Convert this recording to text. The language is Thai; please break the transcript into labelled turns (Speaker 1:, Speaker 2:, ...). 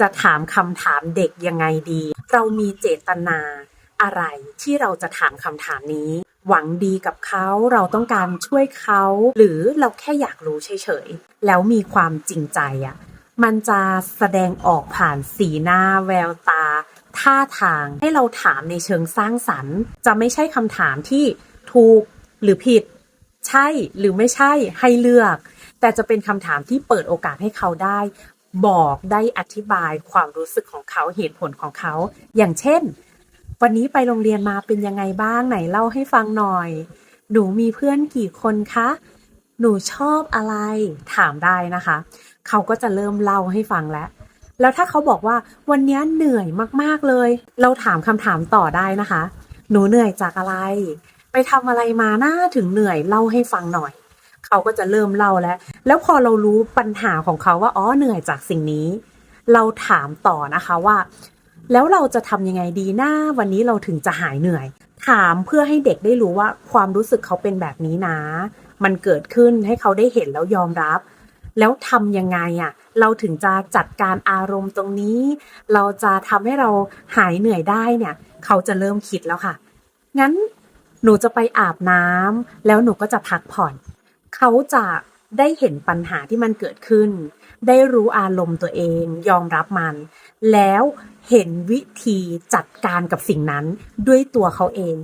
Speaker 1: จะถามคำถามเด็กยังไงดี เรามีเจตนาอะไรที่เราจะถามคำถามนี้ หวังดีกับเขาเราต้องการช่วยเขา หรือเราแค่อยากรู้เฉยๆ แล้วมีความจริงใจอะ มันจะแสดงออกผ่านสีหน้าแววตา ท่าทางให้เราถามในเชิงสร้างสรรค์ จะไม่ใช่คำถามที่ถูกหรือผิด ใช่หรือไม่ใช่ให้เลือก แต่จะเป็นคำถามที่เปิดโอกาสให้เขาได้ บอกได้อธิบายความรู้สึกของเขาเหตุผลของเขา อย่างเช่น วันนี้ไปโรงเรียนมาเป็นยังไงบ้างไหนเล่าให้ฟังหน่อย หนูมีเพื่อนกี่คนคะ หนูชอบอะไรถามได้นะคะ เขาก็จะเริ่มเล่าให้ฟังแล้ว แล้วถ้าเขาบอกว่าวันนี้เหนื่อยมากๆเลย เราถามคำถามต่อได้นะคะ หนูเหนื่อยจากอะไร ไปทำอะไรมาหน้าถึงเหนื่อยเล่าให้ฟังหน่อย เขาก็จะเริ่มเล่าแล้ว แล้วพอเรารู้ปัญหาของเขาว่าอ๋อเหนื่อยจากสิ่งนี้ เราถามต่อนะคะว่า แล้วเราจะทำยังไงดีหน้าวันนี้เราถึงจะหายเหนื่อย ถามเพื่อให้เด็กได้รู้ว่าความรู้สึกเขาเป็นแบบนี้นะ มันเกิดขึ้นให้เขาได้เห็นแล้วยอมรับ แล้วทำยังไงอะเราถึงจะจัดการอารมณ์ตรงนี้ เราจะทำให้เราหายเหนื่อยได้เนี่ย เขาจะเริ่มคิดแล้วค่ะ งั้นหนูจะไปอาบน้ำแล้วหนูก็จะพักผ่อน เขาจะได้เห็นปัญหาที่มันเกิดขึ้น ได้รู้อารมณ์ตัวเอง ยอมรับมัน แล้วเห็นวิธีจัดการกับสิ่งนั้นด้วยตัวเขาเอง